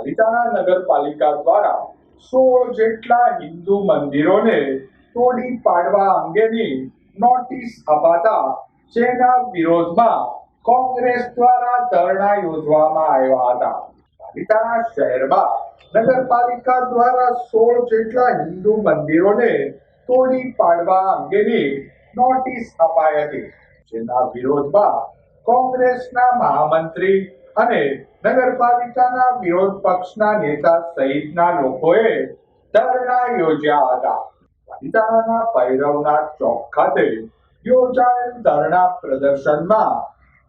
પાલિતાણા નગરપાલિકા દ્વારા સોળ જેટલા હિન્દુ મંદિરોને તોડી પાડવા અંગેની નોટિસ અપાતા જેના વિરોધમાં કોંગ્રેસ દ્વારા ધરણા યોજવામાં આવ્યા હતા. પાલિતાણા શહેરમાં નગરપાલિકા દ્વારા સોળ જેટલા હિન્દુ મંદિરોને તોડી પાડવા અંગેની નોટિસ અપાઈ હતી, જેના વિરોધમાં કોંગ્રેસના મહામંત્રી અને નગરપાલિકાના વિરોધ પક્ષના નેતા સહિતના લોકોએ ધરણા યોજ્યા હતા. પાલિતાણાના ભૈરવનાથ ચોક ખાતે યોજાયેલ ધરણા પ્રદર્શનમાં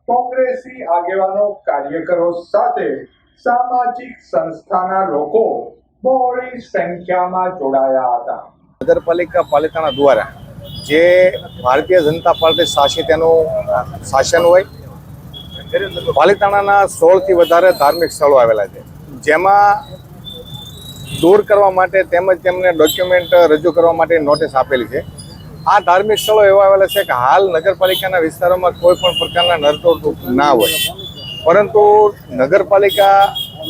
કોંગ્રેસી આગેવાનો, કાર્યકરો સાથે સામાજિક સંસ્થાના લોકો બહોળી સંખ્યામાં જોડાયા હતા. નગરપાલિકા પાલિતાણા દ્વારા જે ભારતીય જનતા પાર્ટી શાસિત એનું શાસન હોય પાલિતાણાના સોળથી વધારે ધાર્મિક સ્થળો આવેલા છે. જેમાં દૂર કરવા માટે તેમજ તેમને ડોક્યુમેન્ટ રજૂ કરવા માટે નોટિસ આપેલી છે. આ ધાર્મિક સ્થળો એવા આવેલા છે કે હાલ નગરપાલિકાના વિસ્તારોમાં કોઈ પણ પ્રકારના નરતોડ ના હોય. પરંતુ નગરપાલિકા,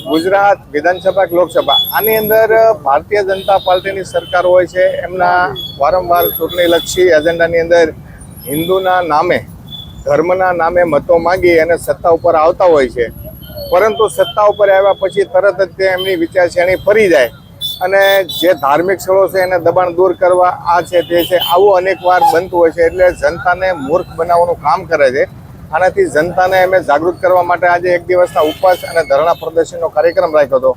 ગુજરાત, વિધાનસભા કે લોકસભા, આની અંદર ભારતીય જનતા પાર્ટીની સરકાર હોય છે. એમના વારંવાર ચૂંટણીલક્ષી એજન્ડાની અંદર હિન્દુના નામે ધર્મના નામે મતો માંગી અને સત્તા ઉપર આવતા હોય છે. પરંતુ સત્તા ઉપર આવ્યા પછી તરત જ તે એમની વિચારસરણી ફરી જાય. અને જે ધાર્મિક સ્થળો છે એને દબાણ દૂર કરવા આ છે તે છે, આવું અનેક વાર બનતું હોય છે. એટલે જનતાને મૂર્ખ બનાવવાનું કામ કરે છે. આનાથી જનતાને અમે જાગૃત કરવા માટે આજે એક દિવસના ઉપવાસ અને ધરણા પ્રદર્શનનો કાર્યક્રમ રાખ્યો હતો.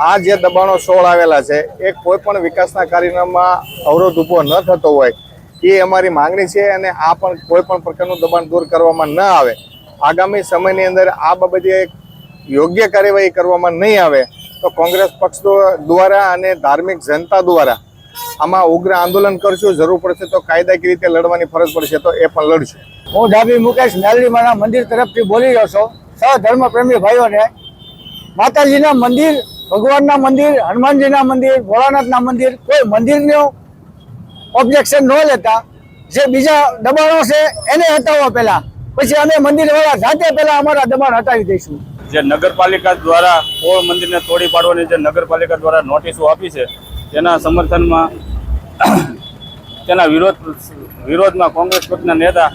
આ જે દબાણો સોળ આવેલા છે, એ કોઈ પણ વિકાસના કાર્યક્રમમાં અવરોધ ઊભો ન થતો હોય. એ અમારી માંગણી છે અને આ પણ કોઈ પણ પ્રકારનું દબાણ દૂર કરવામાં ન આવે. આગામી સમયની અંદર આ બાબતે યોગ્ય કાર્યવાહી કરવામાં નહીં આવે તો કોંગ્રેસ પક્ષ દ્વારા અને ધાર્મિક જનતા દ્વારા આમાં ઉગ્ર આંદોલન કરશું, જરૂર પડશે તો કાયદાકીય રીતે લડવાની ફરજ પડશે તો એ પણ લડશું. હું ડાબી મુકેશ મેલડીમાના મંદિર તરફથી બોલી રહ્યો છું. સૌ ધર્મ પ્રેમી ભાઈઓને માતાજીના મંદિર, ભગવાનના મંદિર, હનુમાનજીના મંદિર, ભોળાનાથના મંદિર, કોઈ મંદિરનું ઓબ્જેક્શન ન લેતા, જે બીજા દબાણો છે, એને હટાવવા પહેલા. પછી અમે મંદિરવાળા જાતે પહેલા અમારા દબાણ હટાવી દઈશું. જે નગરપાલિકા દ્વારા કોળ મંદિરને તોડી પાડવાની જે નગરપાલિકા દ્વારા નોટિસો આપી છે, તેના સમર્થનમાં તેના વિરોધ, વિરોધમાં કોંગ્રેસ પક્ષના નેતા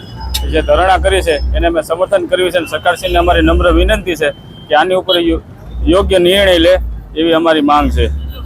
જે ધરણા કરી છે, એને અમે સમર્થન કર્યું છે અને સરકારશ્રીને અમારી નમ્ર વિનંતી છે કે આની ઉપર યોગ્ય નિર્ણય લે એવી અમારી માંગ છે.